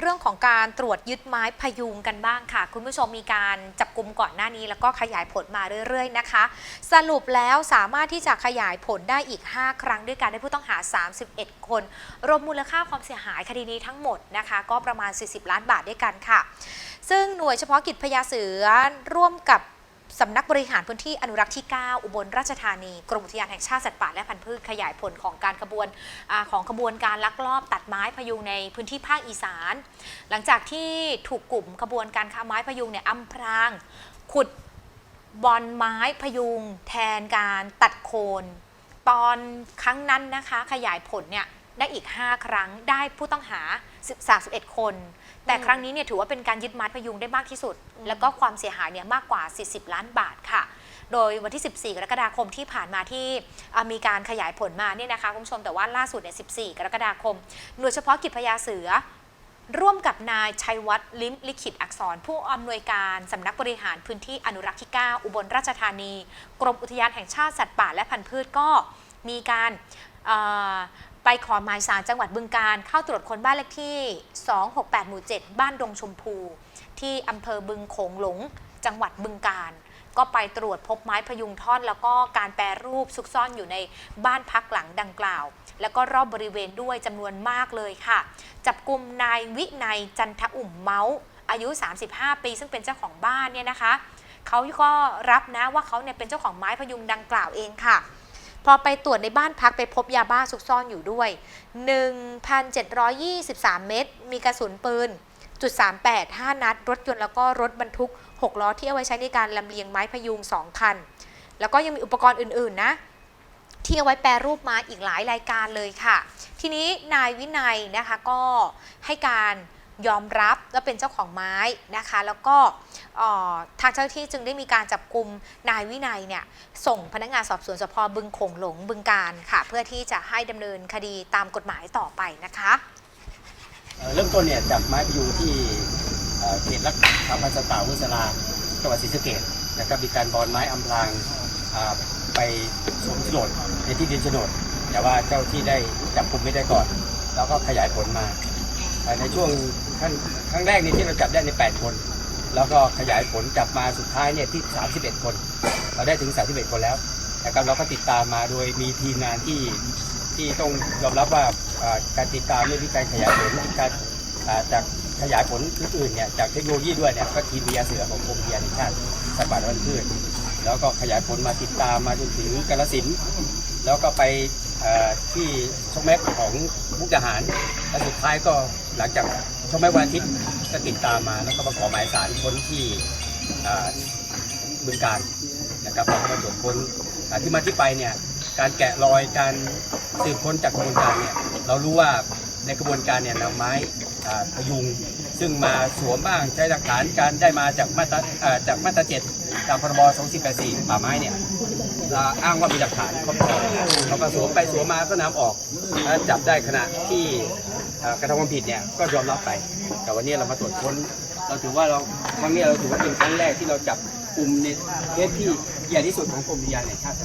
เรื่องของการตรวจยึดไม้พยุงกันบ้างค่ะ คุณผู้ชมมีการจับกลุ่มก่อนหน้านี้ แล้วก็ขยายผลมาเรื่อยๆนะคะ สรุปแล้วสามารถที่จะขยายผลได้อีก 5 ครั้งด้วยกันได้ผู้ต้องหา 31 คน รวมมูลค่าความเสียหายคดีนี้ทั้งหมดนะคะ ก็ประมาณ 40 ล้านบาทด้วยกันค่ะ ซึ่งหน่วยเฉพาะกิจพยาเสือร่วมกับ สำนักบริหารพื้นที่อนุรักษ์ที่ 9 อุบลราชธานี กรมอุทยานแห่งชาติสัตว์ป่าและพันธุ์พืชขยายผลของการขบวนอของขบวนการลักลอบตัดไม้พยุงในพื้นที่ภาคอีสาน หลังจากที่ถูกกลุ่มขบวนการค้าไม้พยุงเนี่ยอำพราง ขุดบอนไม้พยุง แทนการตัดโคน ตอนครั้งนั้นนะคะขยายผลเนี่ย ได้อีก 5 ครั้งได้ผู้ต้องหา31 คน แต่ครั้งนี้เนี่ยถือว่าเป็นการยึดไม้พยุงได้มากที่สุด แล้วก็ความเสียหายเนี่ยมากกว่า 40 ล้านบาทค่ะ โดยวันที่ 14 กรกฎาคมที่ผ่านมาที่อ่ามีการขยายผลมาเนี่ยนะคะคุณผู้ชมแต่ว่าล่าสุดเนี่ย 14 กรกฎาคม หน่วยเฉพาะกิจพญาเสือร่วมกับนายชัยวัฒน์ลิมลิขิตอักษร ผู้อำนวยการสำนักบริหารพื้นที่อนุรักษ์ที่ 9 อุบลราชธานี กรมอุทยานแห่งชาติสัตว์ป่าและพันธุ์พืชก็มีการเอ่อ ไปขอหมายสารจังหวัดบึงการเข้าตรวจค้นบ้านเลขที่ 268 หมู่ 7 บ้านดงชมพู ที่อำเภอบึงโขงหลง จังหวัดบึงการ ก็ไปตรวจพบไม้พยุงท่อน แล้วก็การแปรรูปซุกซ่อนอยู่ในบ้านพักหลังดังกล่าว แล้วก็รอบบริเวณด้วยจำนวนมากเลยค่ะ จับกลุ่มนายวินัยจันทอุ่มเมาส์อายุ 35 ปี ซึ่งเป็นเจ้าของบ้านเนี่ยนะคะเขาก็รับนะว่าเขาเนี่ยเป็นเจ้าของไม้พยุงดังกล่าวเองค่ะ พอไปตรวจในบ้านพักไปพบยาบ้าซุกซ่อนอยู่ด้วย 1,723 เม็ดมีกระสุนปืนจุด38 5นัด รถยนต์แล้วก็รถบรรทุก 6 ล้อที่เอาไว้ใช้ในการลำเลียงไม้พยุง 2 คัน แล้วก็ยังมีอุปกรณ์อื่น ๆ นะ ที่เอาไว้แปรรูปม้อีกหลายรายการเลยค่ะ ทีนี้นายวินัยนะคะก็ให้การ ยอมรับว่าเป็นเจ้าของไม้นะคะ แล้วก็ทางเจ้าที่จึงได้มีการจับกลุ่มนายวินัยเนี่ยส่งพนักงานสอบสวนสพบึงโขงหลงบึงการค่ะ เพื่อที่จะให้ดำเนินคดีตามกฎหมายต่อไปนะคะเอ่อเริ่มต้นเนี่ยจับไม้พยูที่เขตรักษาพันธุ์สัตว์ป่าห้วยสลาจังหวัดศรีสะเกษนะครับมีการบอนไม้อำพรางไปสวมโฉนดในที่ดินโฉนดแต่ว่าเจ้าที่ได้จับกลุ่มไม่ได้ก่อน แล้วก็ขยายผลมา ในช่วง ขั้นครั้งแรกนี่ที่เราจับได้ใน 8 คน แล้วก็ขยายผลจับมาสุดท้ายเนี่ยที่ 31 คน เราได้ถึง 31 คนแล้วนะครับเราก็ติดตามมาโดยมีทีมงานที่ที่ต้องยอมรับว่าการติดตามเนี่ยมีการขยายผลการจากขยายผลอื่นๆเนี่ยจากเทคโนโลยีด้วยเนี่ยก็ทีมพยาเสือของกรมอุทยานแห่งชาติสัตว์ป่าและพันธุ์พืชแล้วก็ขยายผลมาติดตามมาจนถึงกาฬสินแล้วก็ไปที่ช่องแม็กของมุกดาหารและสุดท้ายก็หลังจาก ช่องแม็กวันอาทิตย์ก็ติดตามมาแล้วก็มาขอหมายสารคนที่บึงการนะครับเราก็มาตรวจค้นอ่ที่มาที่ไปเนี่ยการแกะรอยการสืบค้นจากกระบวนการเนี่ยเรารู้ว่าในกระบวนการเนี่ยนำไม้พยุง ซึ่งมาสวมบ้างใช้หลักฐานการได้มาจากมาตราอ่าจากมาตราเจ็ดตามพรบ 2484ป่าไม้เนี่ย อ้างว่ามีหลักฐานเขาเขาก็สวมไปสวมมาก็นำออกแล้วจับได้ขณะที่กระทำความผิดเนี่ยก็ยอมรับไป แต่วันนี้เรามาตรวจค้น เราถือว่าเราครั้งนี้เราถือว่าเป็นครั้งแรกที่เราจับกลุ่มในเคสที่ใหญ่ที่สุดของกรมวิทยานแห่งชาติ